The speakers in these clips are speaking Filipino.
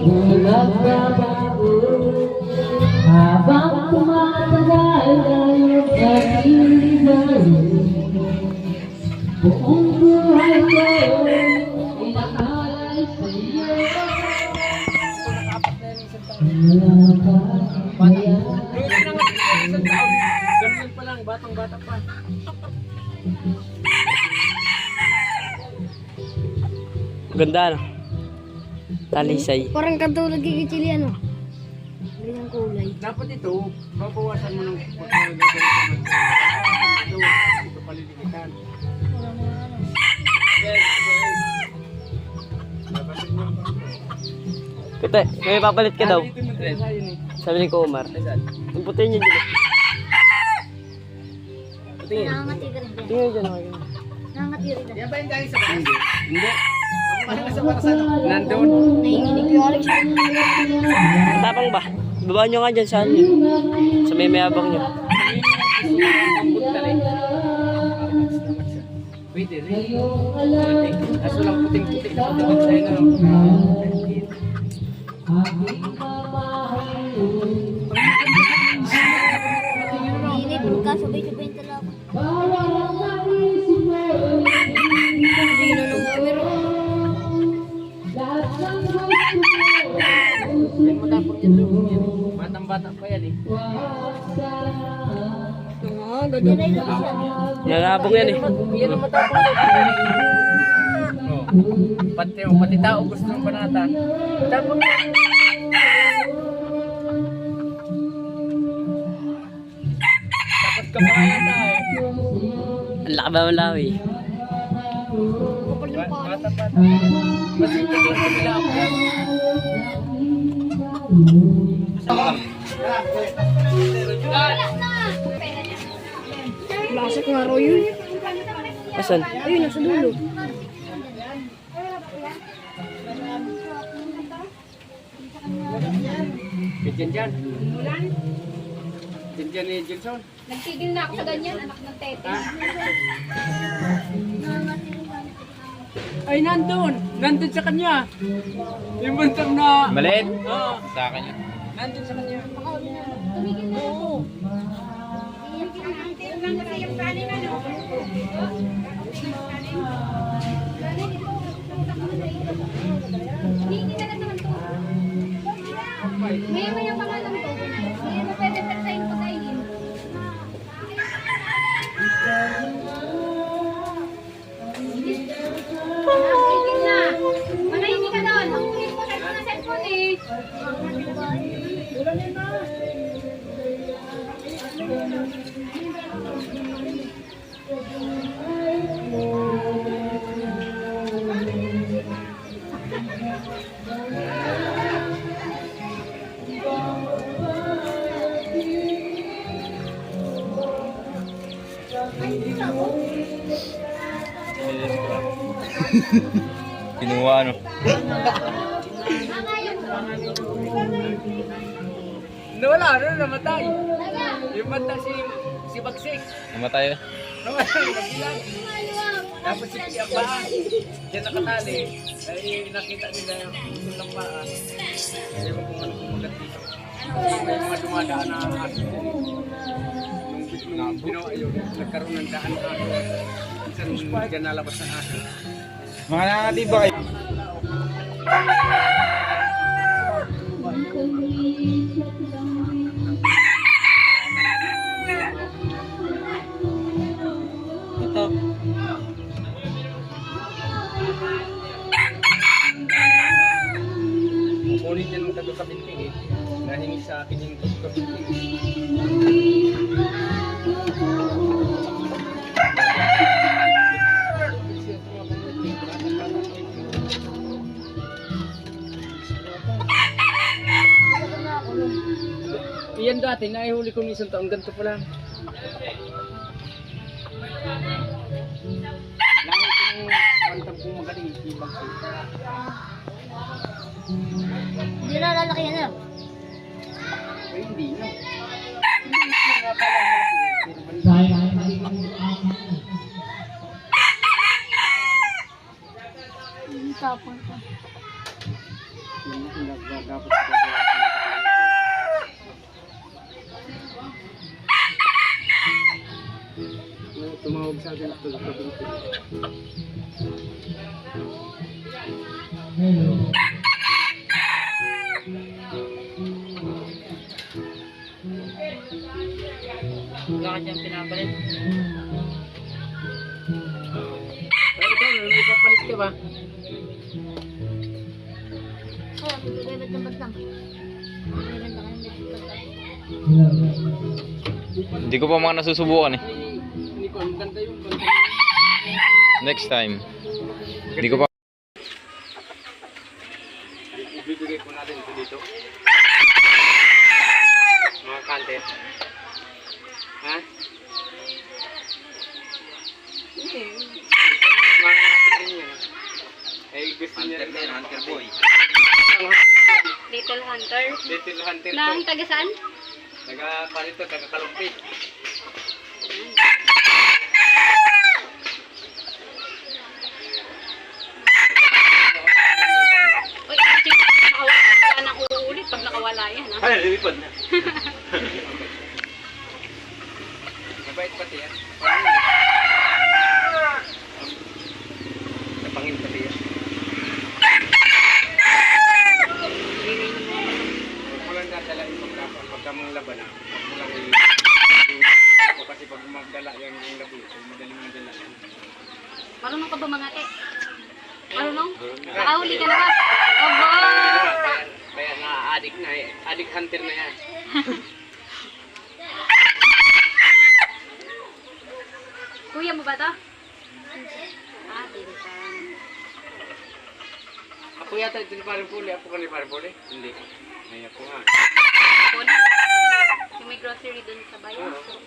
Nagbabago Habang tumatagal aking liwanag Buong buhay ko Inaalay sa iyo lang, batang-bata pa. Ganda no? Talisay. Parang katulad kay Kichili ano. Ganyang kulay. Dapat ito, babawasan mo ng pagkakagawa Ito, ito mo. Kute, may papalit ka daw. Eh. Sabi ni ko Omar. Yung puti niya dito. Tingin. Tingin dyan. okay. Nangangati rin dyan. Yan ba yung galing sa? Hindi. Hindi. Ang sa para sa nandun. Tapang ba? Baba nyo nga dyan sa ano. Sa may mayabang nyo. Pwede rin. Kaso lang pagdating sa'yo na lang. Yan matapang yan doon. Yan. Batang-bata pa yan eh. Oo, ganyan na yun siya. Nalabong yan eh. Yan ang matapang. Oh. Pati, pati tao gusto ng banata. Matapang yan. Dapat ka pa kaya tayo. Ang laki ba malawi? Kapal ng paa. Bata-bata. Mas ito doon sa ako. Lasik nga raw yun. Asan? Ayun, nasa dulo. Diyan dyan. Diyan dyan ni Jenson. Nagtigil na ako sa ganyan, anak ng tete. Ay, nandun. Nandun sa kanya. Yung bantang na... Maliit? Oo. Sa akin yun. Nandun sa kanya. Tumigil na ako. Tingnan kasi Kinuha ano. Nawala, ano, namatay. Yung banta si, si Bagsik. Namatay. Namatay, nagilan. Tapos si Pia pa, diyan nakatali. Ay nakita nila yung yung ng paa. Kasi kung ano kumagat dito. May mga dumadaan na aso. Nung, ginawa yun, nagkaroon ng daan na aso. Minsan dyan nalabas ng aso. Mga nangati ba kayo? 一千分 Iyan dati, naihuli ko ng isang taong ganito pa lang. Langit yung pantang kong magaling, ibang Hindi na lalaki yan ah. Ay, hindi na. Hindi na pala malaki. Pero balik- Tapon ko. Yun, ginagawa Tapos Wala ka dyan pinapalit. Ay, ikaw, may papalit ka ba? Oh, magaganda ng bagtang. Magaganda ka ng bagtang. Hindi ko pa mga nasusubukan eh. Hindi ko, ang ganda yung ganda. Next time. Hindi ko pa. Ibibigay po natin ito dito. Mga kante. Ha? Hindi. Mga natin din yan. Eh, gusto niya rin. Hunter boy. Little Hunter. Little hunter Na ang to. taga saan? Taga parito, taga kalumpit. Uy, chik, nakawala ka nang uulit pag nakawala yan, ha? Ay, lumipad na. Mabait pati yan. Napangin pati yan. Huwag mo lang dadala yung pagka, pagka mong laban na. Huwag mo lang i- o kasi pag magdala yan yung labo, pag madaling madala. Marunong ka ba mga te? Marunong? Nakahuli ka na ba? Obo! Kaya, kaya na-addict na eh. Addict hunter na yan. Kuya mo ba to? Ah, pinsan. Ako yata ito ni Parang Puli. Ako ka ni Parang Puli? Hindi. Ay, ako nga. Poli? Yung may grocery dun sa bayan. Oo.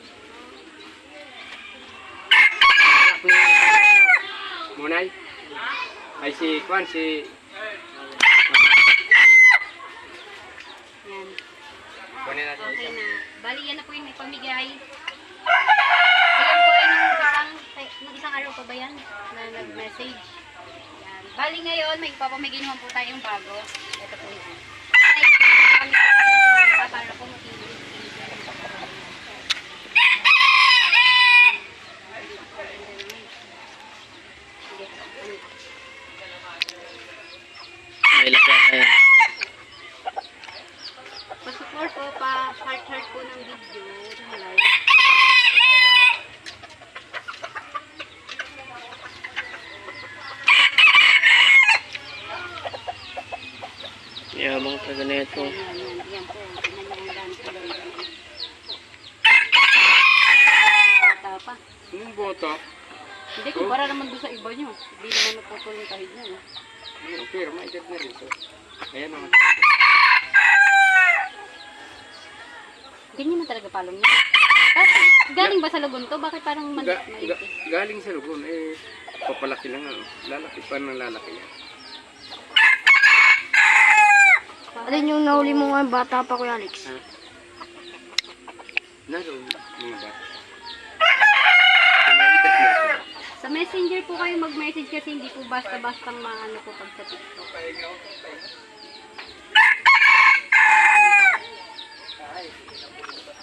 Ako yung Munay? Ay si Kwan, si... Yan. Kunin natin Okay isa. na. Bali, yan na po yung may pamigay. Ayan po ay nung isang, nung isang araw pa ba yan na nag-message. Yan. Bali ngayon, may ipapamigay naman po tayong bago. Ito po yan. Ay, kami po tayo para po matindi. Sige. May lapya tayo. Pa-support po, pa-heart-heart po ng video, ng live. Yabang taga na ito. Yan, yan, yan po. Tingnan niyo ang dami doon. Bata pa. Anong boto? Hindi, kumpara naman doon sa iba nyo. Hindi naman naputol yung kahit nyo. eh. Ano, pero may edad na rin to. Ayan naman. Ganyan na talaga palong niya. Galing ba sa lagun to? Bakit parang man Ga, ga, galing sa lugon, eh, papalaki lang nga. Lalaki pa ng lalaki yan. Alin yung nahuli mo nga bata pa, Kuya Alex? Naroon, mga bata. Sa na messenger po kayo mag-message kasi hindi po basta-bastang maano po pag sa TikTok.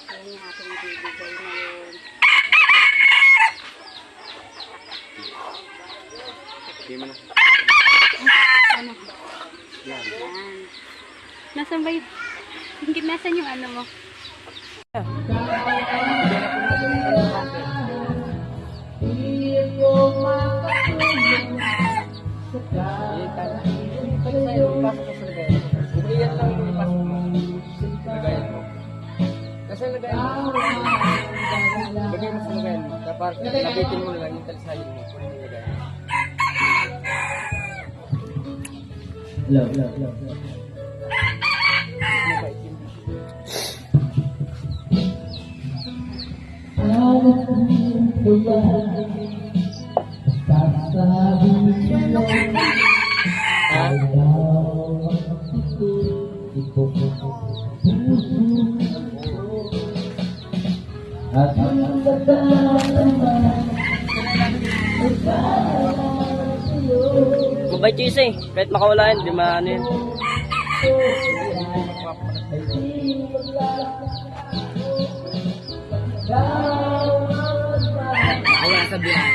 Ayan yung ating bibigay ngayon. Hindi mo na. Ano? Yan. Yan. Nasaan ba yung... Hindi, nasaan yung ano mo? Mo. Mo. Kasi lagayan mo. Lagay mo sa lagayan mo. Tapos labitin mo na lang yung talisayin mo. Kunin yung lagayan. Hello, hello, hello, hello. At ang Mabait yung isa eh. Kahit makawala yan, di maano yan. Ayah sebelah.